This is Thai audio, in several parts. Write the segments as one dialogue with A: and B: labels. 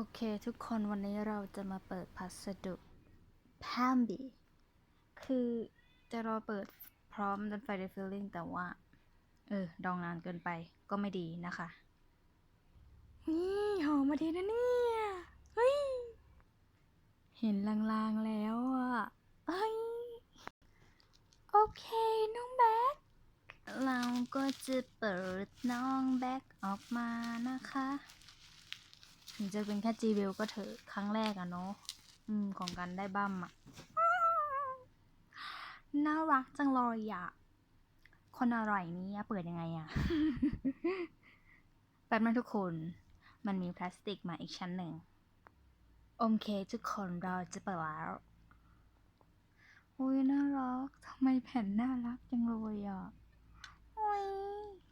A: โอเคทุกคนวันนี้เราจะมาเปิดพัสดุแพมบีคือจะรอเปิดพร้อมดันไฟเดฟิลลิ่งแต่ว่า เออ ดองนานเกินไปก็ไม่ดีนะคะ นี่หอมมาดีนะเนี่ยเฮ้ย เห็นลางๆแล้วอะเฮ้ย โอเค น้องแบ็คเราก็จะเปิดน้องแบ็คออกมานะคะ ถึงจะเป็นแค่จีเวลก็เถอะครั้งแรกอะเนาะอืมของกันได้บั้มอะน่ารักจังเลยอะคนอร่อยนี้เปิดยังไงอะแป๊บนึงทุกคน มันมีพลาสติกมาอีกชั้นหนึ่ง โอเคทุกคนเราจะเปิดแล้วอุ้ยน่ารักทำไมแผ่นน่ารักจังเลยอะอุ้ย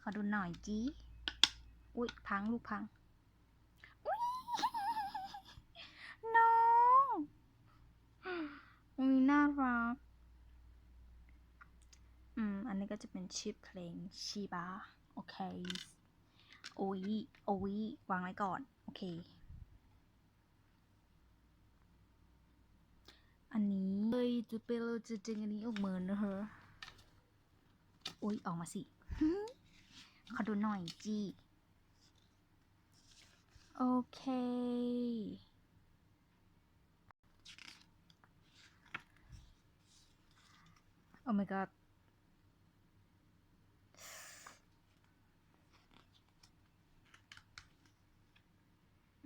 A: ขอดูหน่อยจีอุ้ยพังลูกพัง อุ้ยน้อง อุ้ยน่ารัก อืม อันนี้ก็จะเป็นชิปเพลงชีบาโอเค โอ้ย โอ้ย วางไว้ก่อน โอเค อันนี้เอ้ยจะเป็นเราจะดึงอันนี้ออกเหมานนะเฮะอุ้ย ออกมาสิ ขอดูหน่อยจี โอเค โอ้ my god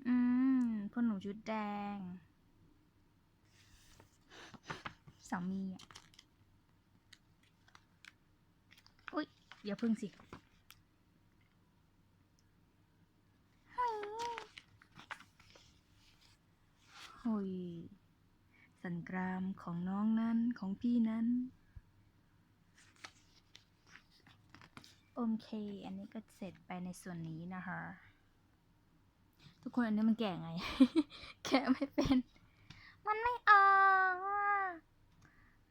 A: อืมพ่อหนูชุดแดง สามีอะ อุ๊ยอย่าพึ่งสิโอ้ยสันกรามของน้องนั้นของพี่นั้น โอเค อันนี้ก็เสร็จไปในส่วนนี้นะคะ ทุกคนอันนี้มันแก่ไง แกะไม่เป็น มันไม่ออกอะ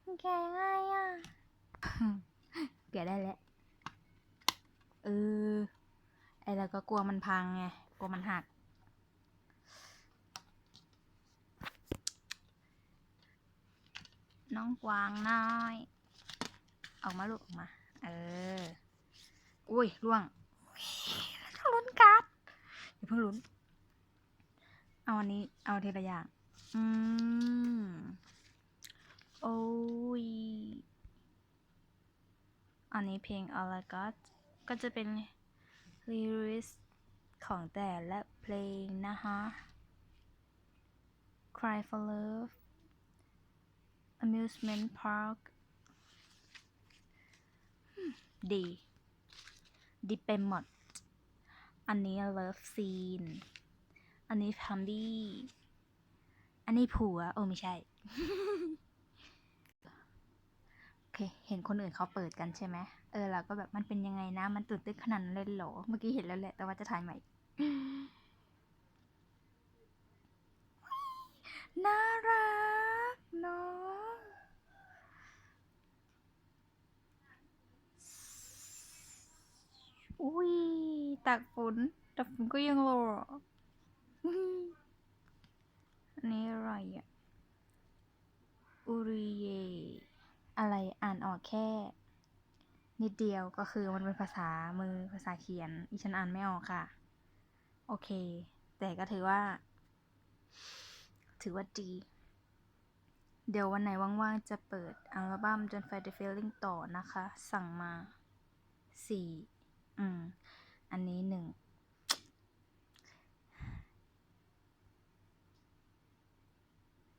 A: มันแกะยังไงอะ แกะได้แล้ว เออ ไอเราก็กลัวมันพังไง กลัวมันหัก น้องกวางน้อย ออกมาลูกออกมา เออ อุ้ยร่วงแล้วก็ลุ้นกัดอย่าเพิ่งลุ้น เอาอันนี้ เอาทีละอย่าง อืม โอ้ย อันนี้เพลง All I Got ก็จะเป็น lyrics ของแต่ละเพลงนะคะ Cry for Love Amusement Park อืม ดีดีไปหมดอันนี้ Love Scene อันนี้ Family อันนี้ผัว โอ้ไม่ใช่ โอเค เห็นคนอื่นเขาเปิดกันใช่ไหม เออเราก็แบบมันเป็นยังไงนะ มันตื่นเต้นขนาดนั้นเลยเหรอ เมื่อกี้เห็นแล้วแหละ แต่ว่าจะถ่ายใหม่ น่ารักเนาะ อุ้ยตากฝนตากฝนก็ยังหล่ออุ๊ยอันนี้อะไรอะอุริเย อะไรอ่านออกแค่ นิดเดียวก็คือมันเป็นภาษามือภาษาเขียนอีฉันอ่านไม่ออกค่ะ โอเค แต่ก็ถือว่า ถือว่าดี เดี๋ยววันไหนว่างๆ จะเปิดอัลบั้ม Don't Fight the Feeling ต่อนะคะ สั่งมาสี่ อืม อันนี้หนึ่ง